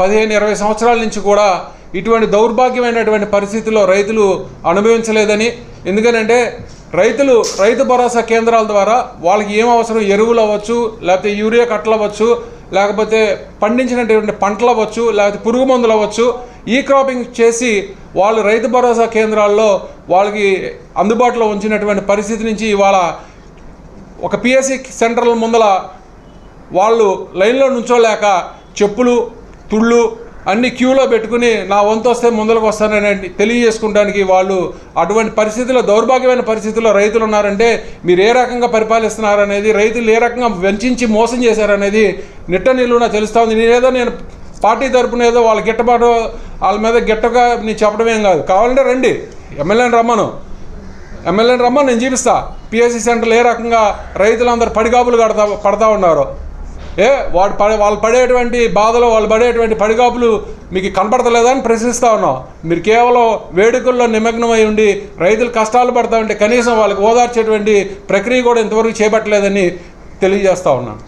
పదిహేను ఇరవై సంవత్సరాల నుంచి కూడా ఇటువంటి దౌర్భాగ్యమైనటువంటి పరిస్థితుల్లో రైతులు అనుభవించలేదని. ఎందుకనంటే రైతులు రైతు భరోసా కేంద్రాల ద్వారా వాళ్ళకి ఏం అవసరం? ఎరువులు అవ్వచ్చు లేకపోతే యూరియా కట్టలు అవ్వచ్చు లేకపోతే పండించినటువంటి పంటలు అవ్వచ్చు లేకపోతే పురుగు మందులు అవ్వచ్చు. ఈ క్రాపింగ్ చేసి వాళ్ళు రైతు భరోసా కేంద్రాల్లో వాళ్ళకి అందుబాటులో ఉంచినటువంటి పరిస్థితి నుంచి ఇవాళ ఒక పిఎస్సి సెంటర్ల ముందల వాళ్ళు లైన్లో నుంచోలేక చెప్పులు తుళ్ళు అన్ని క్యూలో పెట్టుకుని నా వంతు వస్తే ముందరకు వస్తానని తెలియజేసుకోవడానికి వాళ్ళు అటువంటి పరిస్థితుల్లో దౌర్భాగ్యమైన పరిస్థితుల్లో రైతులు ఉన్నారంటే మీరు ఏ రకంగా పరిపాలిస్తున్నారనేది రైతులు ఏ రకంగా వంచి మోసం చేశారనేది నిట్ట నిలువున తెలుస్తూ ఉంది నేనేదో నేను పార్టీ తరపున ఏదో వాళ్ళ గిట్టబాటు వాళ్ళ మీద గిట్టగా నేను చెప్పడం ఏం కాదు. కావాలంటే రండి. ఎమ్మెల్యేని రమ్మను. ఎమ్మెల్యేని రమ్మను నేను చూపిస్తా. పిఎస్సి సెంటర్లు ఏ రకంగా రైతులందరూ పడిగాపులు కడతా పడతా ఉన్నారు. ఏ వాడు పడే వాళ్ళు పడేటువంటి బాధలు వాళ్ళు పడేటువంటి పడిగాపులు మీకు కనపడతలేదా అని ప్రశ్నిస్తూ ఉన్నాం. మీరు కేవలం వేడుకల్లో నిమగ్నమై ఉండి రైతులు కష్టాలు పడతా ఉంటే కనీసం వాళ్ళకి ఓదార్చేటువంటి ప్రక్రియ కూడా ఇంతవరకు చేపట్టలేదని తెలియజేస్తా ఉన్నాను